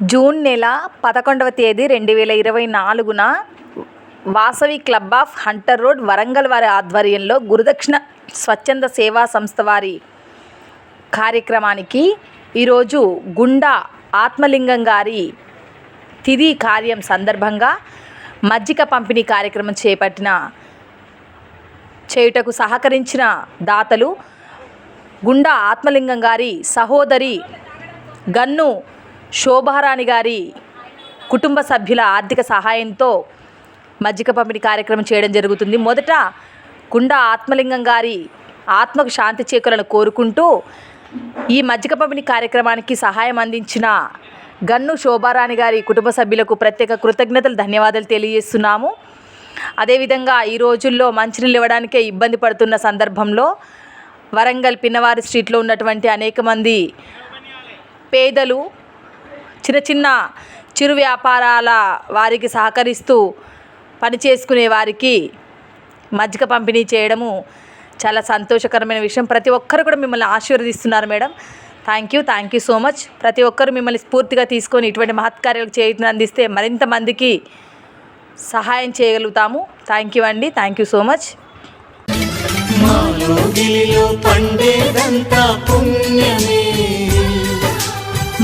June నెల పదకొండవ తేదీ రెండు వేల ఇరవై నాలుగున Vasavi club of Hunter road Warangal వారి ఆధ్వర్యంలో గురుదక్షిణ స్వచ్ఛంద సేవా సంస్థ వారి కార్యక్రమానికి ఈరోజు గుండా ఆత్మలింగం గారి తిథి కార్యం సందర్భంగా మజ్జిగ పంపిణీ కార్యక్రమం చేపట్టిన చేయుటకు సహకరించిన దాతలు గుండా ఆత్మలింగం గారి సహోదరి గన్ను శోభారాణి గారి కుటుంబ సభ్యుల ఆర్థిక సహాయంతో మజ్జిగ పంపిణీ కార్యక్రమం చేయడం జరుగుతుంది. మొదట కుండ ఆత్మలింగం గారి ఆత్మకు శాంతి చేకూరలను కోరుకుంటూ ఈ మజ్జిగ పంపిణీ కార్యక్రమానికి సహాయం అందించిన గన్ను శోభారాణి గారి కుటుంబ సభ్యులకు ప్రత్యేక కృతజ్ఞతలు ధన్యవాదాలు తెలియజేస్తున్నాము. అదేవిధంగా ఈ రోజుల్లో మంచినీళ్ళు ఇవ్వడానికే ఇబ్బంది పడుతున్న సందర్భంలో వరంగల్ పిన్నవారి స్ట్రీట్లో ఉన్నటువంటి అనేక మంది పేదలు చిన్న చిన్న చిరు వ్యాపారాల వారికి సహకరిస్తూ పని చేసుకునే వారికి మజ్జిగ పంపిణీ చేయడము చాలా సంతోషకరమైన విషయం. ప్రతి ఒక్కరు కూడా మిమ్మల్ని ఆశీర్వదిస్తున్నారు madam. Thank you thank you so much ప్రతి ఒక్కరు మిమ్మల్ని స్ఫూర్తిగా తీసుకొని ఇటువంటి మహత్కార్యాలకు చేయుతుని అందిస్తే మరింత మందికి సహాయం చేయగలుగుతాము. థ్యాంక్ యూ అండి థ్యాంక్ యూ సో మచ్ పండేదంతా పుణ్యమే.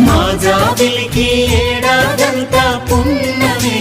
మా జాబిలికి ఏడాదంతా పున్నమే.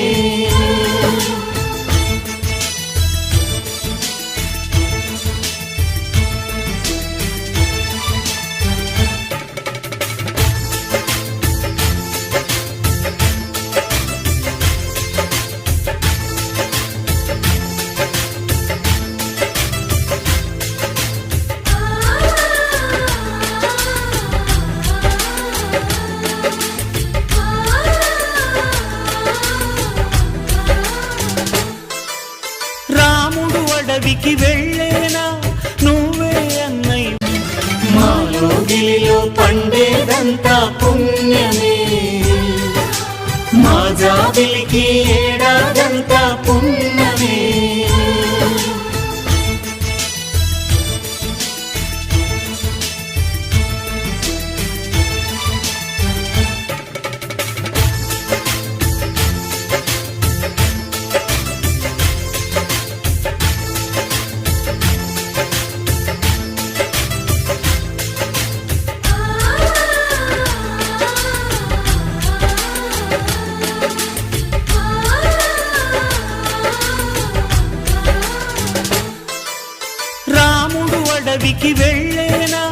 అడవికి వెళ్ళేనా? నువ్వే అన్నయ్య. మాలో గిలిలో పండేదంతా పుణ్యమే. మా జాబిలికి అడవికి వెళ్ళేనా?